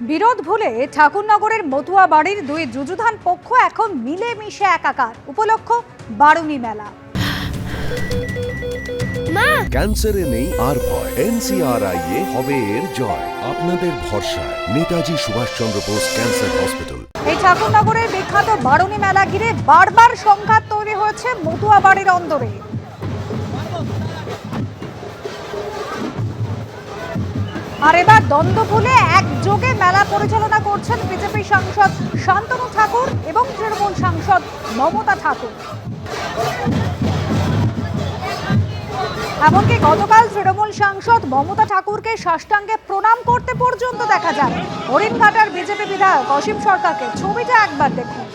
বিরোধ ভুলে ঠাকুরনগরের মতুয়া বাড়ির দুই যুযুধান পক্ষ এখন মিলে মিশে একাকার। উপলক্ষ বারুণী মেলা। ক্যান্সারে নেই আর ভয়। এনসিআরআই এ হবে এর জয়। আপনাদের ভরসা নেতাজি সুভাষচন্দ্র বোস ক্যান্সার হসপিটাল। এই ঠাকুরনগরের বিখ্যাত বারুণী মেলা ঘিরে বারবার সংঘাত তৈরি হয়েছে মতুয়া বাড়ির অন্দরে। আর এবার দ্বন্দ্ব ভুলে একযোগে মেলা পরিচালনা করছেন বিজেপি সাংসদ শান্তনু ঠাকুর এবং তৃণমূল সাংসদ মমতা ঠাকুর। এমনকি গতকাল তৃণমূল সাংসদ মমতা ঠাকুরকে সাষ্টাঙ্গে প্রণাম করতে পর্যন্ত দেখা যায়। হরিণঘাটার বিজেপি বিধায়ক অসীম সরকারকে ছবিটা একবার দেখুন।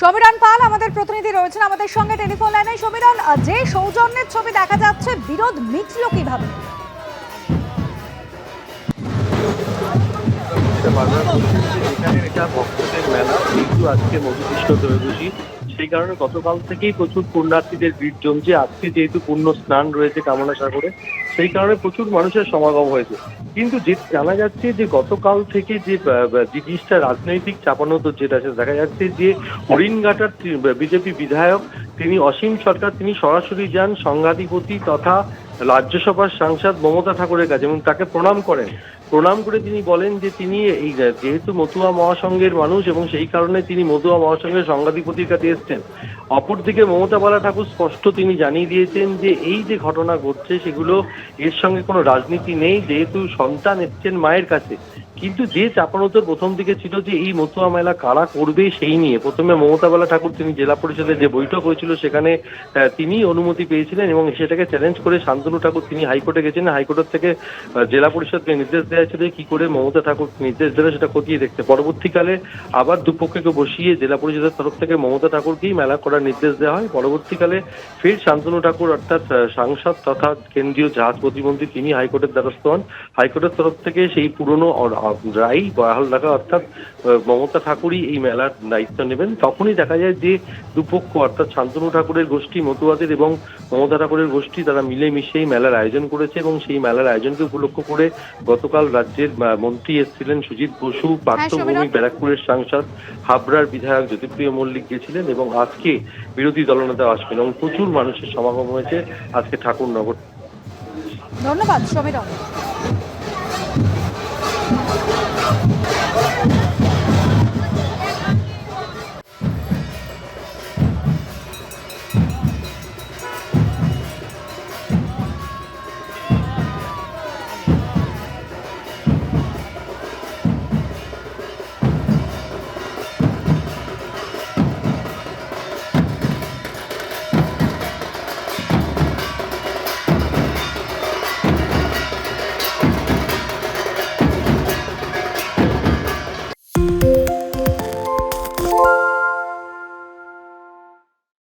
সমীরণ পাল আমাদের প্রতিনিধি রয়েছেন আমাদের সঙ্গে টেলিফোন লাইনে। সমীরণ যে সৌজন্যের ছবি দেখা যাচ্ছে, বিরোধ মিটল কীভাবে? এখানে এটা ভক্তদের মেলা। কিন্তু আজকে মধুকৃষ্ণ ত্রয়োদশী সেই কারণে গতকাল থেকেই প্রচুর পুণ্যার্থীদের ভিড় জমছে। আজকে যেহেতু পুণ্য স্নান রয়েছে কামনা সাগরে, সেই কারণে প্রচুর মানুষের সমাগম হয়েছে। কিন্তু যে জানা যাচ্ছে যে গতকাল থেকে যে জিনিসটা রাজনৈতিক চাপানোতর যেটা আছে, দেখা যাচ্ছে যে হরিণঘাটার বিজেপি বিধায়ক তিনি অসীম সরকার, তিনি সরাসরি যান সংঘাধিপতি তথা রাজ্যসভার সাংসদ মমতা ঠাকুরের কাছে এবং তাকে প্রণাম করেন। প্রণাম করে তিনি বলেন যে তিনি এই যেহেতু মতুয়া মহাসংঘের মানুষ এবং সেই কারণে তিনি মতুয়া মহাসংঘের সংঘাধিপতির কাছে এসছেন, অপরদিকে মমতা বালা ঠাকুর স্পষ্ট তিনি জানিয়ে দিয়েছেন যে এই যে ঘটনা ঘটছে সেগুলো এর সঙ্গে কোনো রাজনীতি নেই, যেহেতু সন্তান এসছেন মায়ের কাছে। কিন্তু যে চাপানোতর প্রথম দিকে ছিল যে এই মতুয়া মেলা কারা করবে সেই নিয়ে, প্রথমে মমতা বালা ঠাকুর তিনি জেলা পরিষদের যে বৈঠক হয়েছিল সেখানে তিনি অনুমতি পেয়েছিলেন এবং সেটাকে চ্যালেঞ্জ করে শান্তনু ঠাকুর তিনি হাইকোর্টে গেছেন। হাইকোর্টের থেকে জেলা পরিষদকে নির্দেশ দেওয়া ছিল যে কি করে মমতা ঠাকুর নির্দেশ দেবে সেটা খতিয়ে দেখতে। পরবর্তীকালে আবার দুপক্ষকে বসিয়ে জেলা পরিষদের তরফ থেকে মমতা ঠাকুরকেই মেলা করার নির্দেশ দেওয়া হয়। পরবর্তীকালে ফের শান্তনু ঠাকুর অর্থাৎ সাংসদ তথা কেন্দ্রীয় জাহাজ প্রতিমন্ত্রী তিনি হাইকোর্টের দ্বারস্থ হন। হাইকোর্টের তরফ থেকে সেই পুরনো রায় বহাল রাখা অর্থাৎ মমতা ঠাকুরই এই মেলার দায়িত্ব নেবেন। তখনই দেখা যায় যে দুপক্ষ অর্থাৎ শান্তনু ঠাকুরের গোষ্ঠী মতুয়াদের এবং মমতা ঠাকুরের গোষ্ঠী তারা মিলে মিশেই মেলার আয়োজন করেছে এবং সেই মেলার আয়োজনকে উপলক্ষ করে গতকাল রাজ্যের মন্ত্রী এসেছিলেন সুজিত বসু পার্থভূমি ব্যারাকপুরের সাংসদ হাবড়ার বিধায়ক জ্যোতিপ্রিয় মল্লিক গেছিলেন এবং আজকে বিরোধী দলনেতা আসবেন এবং প্রচুর মানুষের সমাগম হয়েছে আজকে ঠাকুরনগর। ধন্যবাদ সমীরণ Oh,